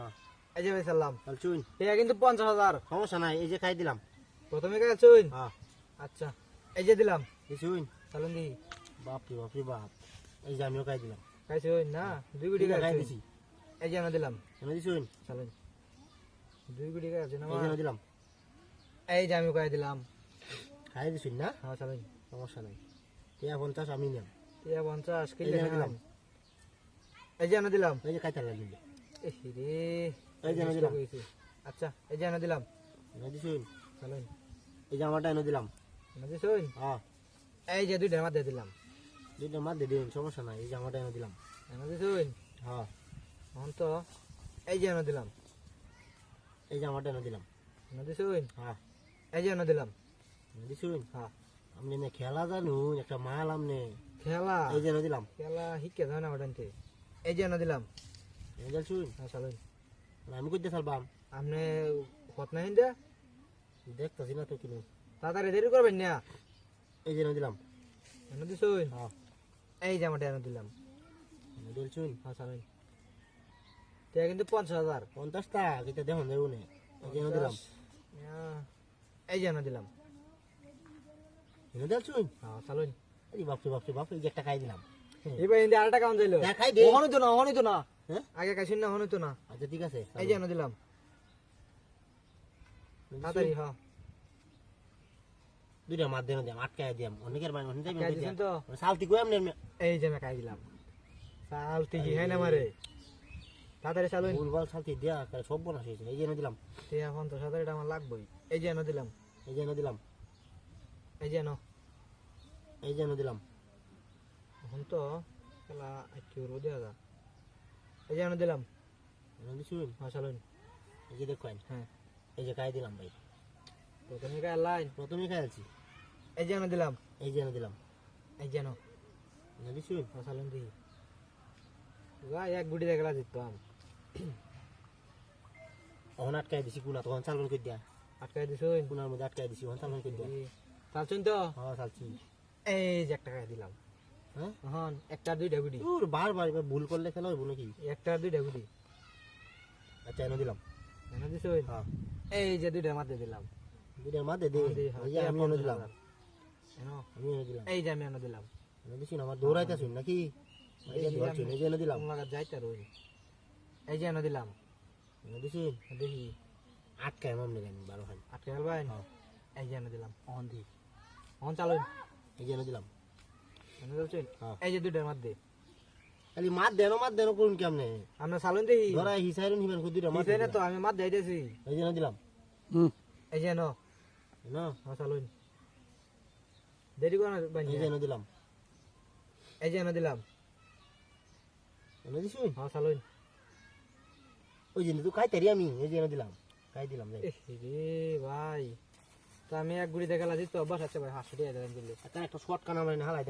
হ্যাঁ এই যে ভাই সাল্লাম চুন টিয়া কিন্তু পঞ্চাশ হাজার সমস্যা নাই এই যে খাই দিলাম প্রথমে কে চুন হ্যাঁ আচ্ছা এই যে দিলাম এই চুন চালুন দিই বাপরে বাপরে বাপ এই যে আমিও খাই দিলাম খাইছে ওই না দুই গুটি খাই দিছি এই যে আমি দিলাম এনে দিছুন চালুন দুই গুটি খাইছে না এই দিলাম এই যে আমি খাই দিলাম খাই দিছুন না হ্যাঁ চালুন সমস্যা নাই টিয়া পঞ্চাশ আমি নিলাম টিয়া পঞ্চাশ কিলো দিলাম এই যে আমি দিলাম এই যে খাইতে লাগিলে এই এই যে দিলাম আচ্ছা এই যে আমি দিলাম এই এনে দিলাম আমি হ্যাঁ এই যে মধ্যে দিলাম দুইটা মার দিয়ে দিন সমস্যা নাই এই এনে দিলাম আমি দিছুন হ্যাঁ এখন তো এই যে আমি দিলাম এই যে আমারটা এনে দিলাম আমি দিছুন হ্যাঁ এই যে আমি দিলাম এনে হ্যাঁ আপনি না খেলা জানুন একটা মাল আমনে খেলা এই যে এনে দিলাম খেলা শিখে যায় না ওটানতে এই যে আমি দিলাম দিলছুন হ্যাঁ চালুন আমি কইতে চালবাম আপনি হত না হিন্দে দেখতেছি না তো কিনো তাড়াতাড়ি দেরি করবেন না? এই যে দিলাম এনে দিছুন হ্যাঁ এই যে আমাটা এনে দিলাম দিলছুন হ্যাঁ চালুন কিন্তু পঞ্চাশ হাজার পঞ্চাশটা কিতা দেখুন দেবো নে এই যে দিলাম এই যে দিলাম এনে দিলছুন হ্যাঁ চালুন এই বাপরে বাপরে বাপ এই যে খাই দিলাম এবার আরেকটা কাউন্ট যাইলো দেখাই দে ওখানে তো না ওখানে তো না হ্যাঁ? আগে কাইছেন না ওখানে তো না। আচ্ছা ঠিক আছে এই যে এনে দিলাম। তাড়াতাড়ি হ্যাঁ দুইটা দেন দিয়াম আটকায় দিয়াম অনেকের মানে অনেক দিছেন তো? সালতি কই আমনে এই যে আমি কাই দিলাম। চাল ঠিকই হ্যাঁ না মারে তাড়াতাড়ি চালুন। ভুলভাল সালতি দিয়া সব বনা হয়েছে। এই যে এনে দিলাম। টিয়া পঞ্চাশ হাজার এটা আমার লাগবেই। এই যে এনে দিলাম। এই যে এনে দিলাম। এই যে এনো। এই যে এনে দিলাম। এখন তো খেলা কি করব যা এই যে এনে দিলাম। দিছুন হ্যাঁ চালুন এই যে দেখেন হ্যাঁ। এই যে খাই দিলাম ভাই। প্রথমে কাই লাইন প্রথমে খাই আছি এই যে এনে দিলাম। এই যে এনে দিলাম। এই যে এনো এনে দিছুন হ্যাঁ চালুন দিই গা এক গুটি দেখলা জিততাম তখন আটকায় দিছি কোনা তখন চালন করে দিয়া? আটকাই দিছুন কোনার মধ্যে আটকায় দিছি তখন চালন করে দিয়া? চালছুন তো? হ্যাঁ চালছি। এই যে একটা খাই দিলাম। হ্যাঁ? হন একটা দুইটা গুটি তোর বারবার এবার ভুল করলে খেলা হইব নাকি? একটা দুইটা গুটি আচ্ছা এনে দিলাম। এনে দিছুন হ্যাঁ। এই যে দুইটার মধ্যে দিলাম। দুইটার মাঝে দে। হ্যাঁ, দিই, হ্যাঁ, এই আমি এনে দিলাম। আমি এনে দিলাম। এই যে আমি এনে দিলাম। এনে দিছি না আমার দৌড়াইতে শুন নাকি? এই যে আমি- এই যে এনে দিলাম। লাগা যাইতে রই এই যে এনে দিলাম। এনে দিছি। দেখি। আটকায় মামনে আমি বারো খান। আটকে গেলবেন হ্যাঁ। এই যে এনে দিলাম। অন দি। অন চালুন। এই যে এনে দিলাম। হ্যাঁ। এই যে দুইটার মধ্যে। খালি মাত দেন মাত দেন করুন কেমনে? আমরা চালুন দেখি। ধরা হিসাইরুন হিবেন কুদিরা মাত তো আমি মাত যাইতেছি এই যে এই যে এনো না। হ্যাঁ চালুন দেরি করো না এই যে এনে দিলাম। এই যে এনে দিলাম। এনে দিছুন হ্যাঁ চালুন ওই যে তুই খাইতারি আমি। এই যে দিলাম। খাই দিলাম যাই। রে ভাই। তো আমি এক গুড়ি দেখালা দিত বাস আছে ভাই। হাসি দিয়ে দেবেন দিলে। একটা শর্ট কানা মানে হালাই